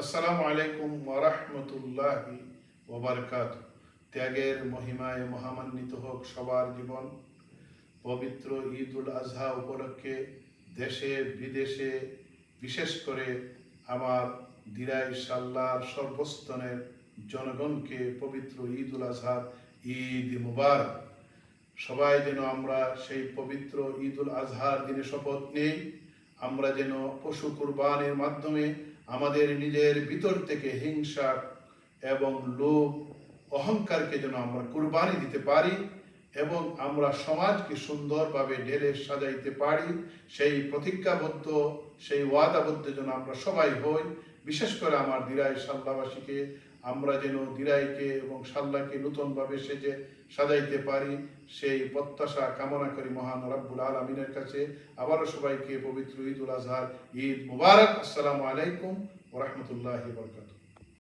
আসসালামু আলাইকুম ওরহমতুল্লাহি ওবরকাত ত্যাগের মহিমায় মহামান্বিত হোক সবার জীবন। পবিত্র ঈদ উল আজহা উপলক্ষে দেশে, বিদেশে, বিশেষ করে আমার দিরাই সাল্লার সর্বস্তনের জনগণকে পবিত্র ঈদ উল আজহার ঈদ মুবারক। সবাই যেন আমরা সেই পবিত্র ঈদ উল আজহার দিনে শপথ নেই, আমরা যেন পশু কুরবানির মাধ্যমে আমাদের নিজের ভিতর থেকে হিংসা এবং লোভ অহংকারকে যেন আমরা কুরবানি দিতে পারি এবং আমরা সমাজকে সুন্দরভাবে ঢেলে সাজাইতে পারি, সেই প্রতিজ্ঞাবদ্ধ, সেই ওয়াদাবদ্ধ যেন আমরা সবাই হই। বিশেষ করে আমার দিরাই সাল্লাবাসীকে, আমরা যেন দিরাইকে এবং সাল্লাকে নূতনভাবে সেজে সাজাইতে পারি, সেই প্রত্যাশা কামনা করি মহান রব্বুল আলমিনের কাছে। আবারও সবাইকে পবিত্র ঈদ উল আজহার ঈদ মুবারক। আসসালামু আলাইকুম ওরহমতুল্লাহ বরকাতুহ।